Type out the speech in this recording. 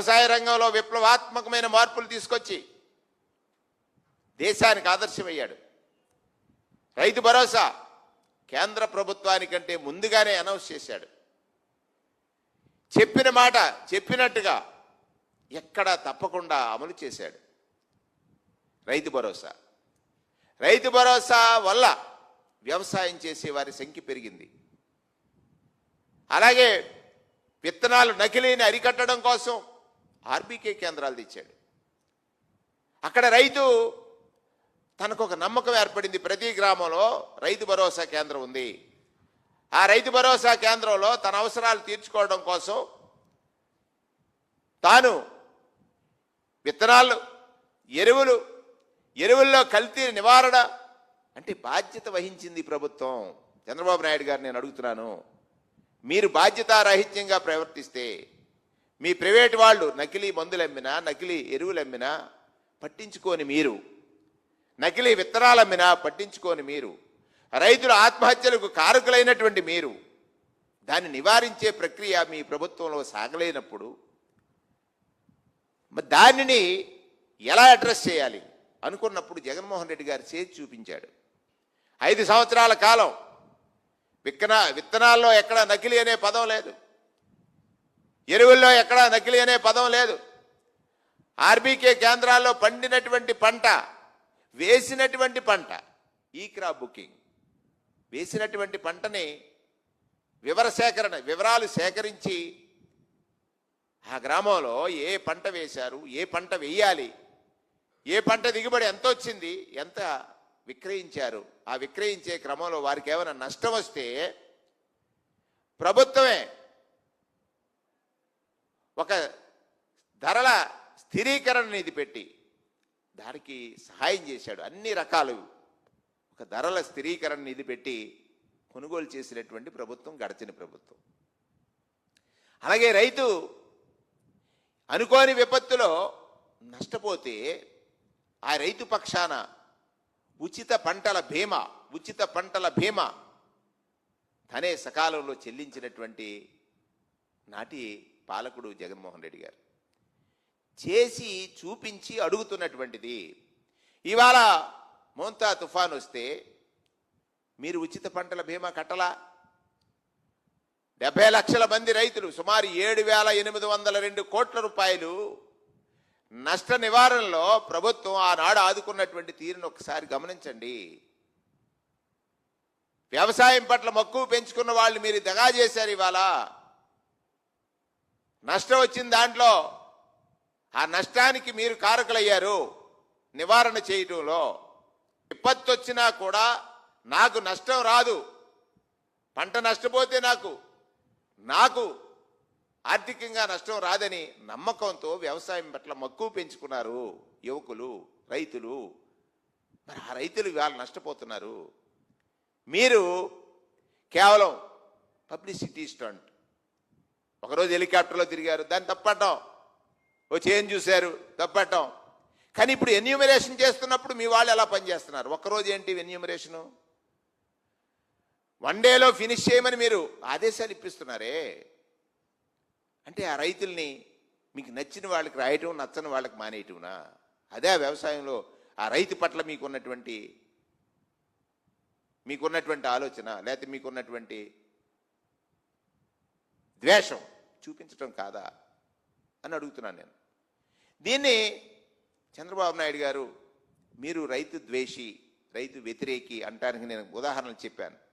వ్యవసాయ రంగంలో విప్లవాత్మకమైన మార్పులు తీసుకొచ్చి దేశానికి ఆదర్శమయ్యాడు. రైతు భరోసా కేంద్ర ప్రభుత్వానికంటే ముందుగానే అనౌన్స్ చేశాడు. చెప్పిన మాట చెప్పినట్టుగా ఎక్కడా తప్పకుండా అమలు చేశాడు రైతు భరోసా. రైతు భరోసా వల్ల వ్యవసాయం చేసే వారి సంఖ్య పెరిగింది. అలాగే విత్తనాలు నకిలీని అరికట్టడం కోసం ఆర్బీకే కేంద్రాలు తెచ్చాడు. అక్కడ రైతు తనకు ఒక నమ్మకం ఏర్పడింది ప్రతి గ్రామంలో రైతు భరోసా కేంద్రం ఉంది. ఆ రైతు భరోసా కేంద్రంలో తన అవసరాలు తీర్చుకోవడం కోసం తాను విత్తనాలు ఎరువులు ఎరువుల్లో కల్తీ నివారణ అంటే బాధ్యత వహించింది ప్రభుత్వం. చంద్రబాబు నాయుడు గారు నేను అడుగుతున్నాను మీరు బాధ్యతారాహిత్యంగా ప్రవర్తిస్తే మీ ప్రైవేట్ వాళ్ళు నకిలీ మందులు అమ్మినా నకిలీ ఎరువులు అమ్మినా పట్టించుకోని మీరు. నకిలీ విత్తనాలు అమ్మినా పట్టించుకోని మీరు. రైతుల ఆత్మహత్యలకు కారకులైనటువంటి మీరు. దాన్ని నివారించే ప్రక్రియ మీ ప్రభుత్వంలో సాగలేనప్పుడు మరి దానిని ఎలా అడ్రస్ చేయాలి అనుకున్నప్పుడు జగన్మోహన్ రెడ్డి గారు చేసి చూపించాడు. ఐదు సంవత్సరాల కాలం విత్తన విత్తనాల్లో ఎక్కడ నకిలీ అనే పదం లేదు. ఎరువుల్లో ఎక్కడా నకిలీ అనే పదం లేదు. ఆర్బీకే కేంద్రాల్లో పండినటువంటి పంట వేసినటువంటి పంట ఈ క్రాప్ బుకింగ్. వేసినటువంటి పంటని వివర సేకరణ వివరాలు సేకరించి ఆ గ్రామంలో ఏ పంట వేశారు ఏ పంట వేయాలి ఏ పంట దిగుబడి ఎంత వచ్చింది ఎంత విక్రయించారు ఆ విక్రయించే క్రమంలో వారికి ఏమైనా నష్టం వస్తే ప్రభుత్వమే ఒక ధరల స్థిరీకరణ నిధి పెట్టి దానికి సహాయం చేశాడు. అన్ని రకాలు ఒక ధరల స్థిరీకరణ నిధి పెట్టి కొనుగోలు చేసినటువంటి ప్రభుత్వం గడచిన ప్రభుత్వం. అలాగే రైతు అనుకోని విపత్తులో నష్టపోతే ఆ రైతు పక్షాన ఉచిత పంటల బీమా ఉచిత పంటల బీమా తనే సకాలంలో చెల్లించినటువంటి నాటి పాలకుడు జగన్మోహన్ రెడ్డి గారు చేసి చూపించి అడుగుతున్నటువంటిది. ఇవాళ మోంతా తుఫాన్ వస్తే మీరు ఉచిత పంటల బీమా కట్టలా? డెబ్బై లక్షల మంది రైతులు సుమారు ఏడు వేల ఎనిమిది వందల రెండు కోట్ల రూపాయలు నష్ట నివారణలో ప్రభుత్వం ఆనాడు ఆదుకున్నటువంటి తీరును ఒకసారి గమనించండి. వ్యవసాయం పట్ల మక్కువ పెంచుకున్న వాళ్ళు మీరు దగా చేశారు ఇవాళ. నష్టం వచ్చిన దాంట్లో ఆ నష్టానికి మీరు కారకులయ్యారు. నివారణ చేయటంలో విపత్తు వచ్చినా కూడా నాకు నష్టం రాదు. పంట నష్టపోతే నాకు నాకు ఆర్థికంగా నష్టం రాదని నమ్మకంతో వ్యవసాయం పట్ల మక్కువ పెంచుకున్నారు యువకులు రైతులు. మరి ఆ రైతులు ఇవాళ నష్టపోతున్నారు. మీరు కేవలం పబ్లిసిటీ స్టంట్ ఒకరోజు హెలికాప్టర్లో తిరిగారు. దాన్ని తప్పటం. ఓ చేంజ్ చూశారు. తప్పటం. కానీ ఇప్పుడు ఎన్యూమరేషన్ చేస్తున్నప్పుడు మీ వాళ్ళు ఎలా పనిచేస్తున్నారు? ఒక్కరోజు ఏంటి ఎన్యూమరేషను? వన్ డేలో ఫినిష్ చేయమని మీరు ఆదేశాలు ఇప్పిస్తున్నారే? అంటే ఆ రైతుల్ని మీకు నచ్చిన వాళ్ళకి రాయటం నచ్చని వాళ్ళకి మానేయటంనా? అదే ఆ వ్యవసాయంలో ఆ రైతు పట్ల మీకున్నటువంటి మీకున్నటువంటి ఆలోచన లేకపోతే మీకున్నటువంటి ద్వేషం. చూపించటం కాదా అని అడుగుతున్నాను నేను. దీన్ని చంద్రబాబు నాయుడు గారు మీరు రైతు ద్వేషి రైతు వ్యతిరేకి అంటానికి నేను ఉదాహరణలు చెప్పాను.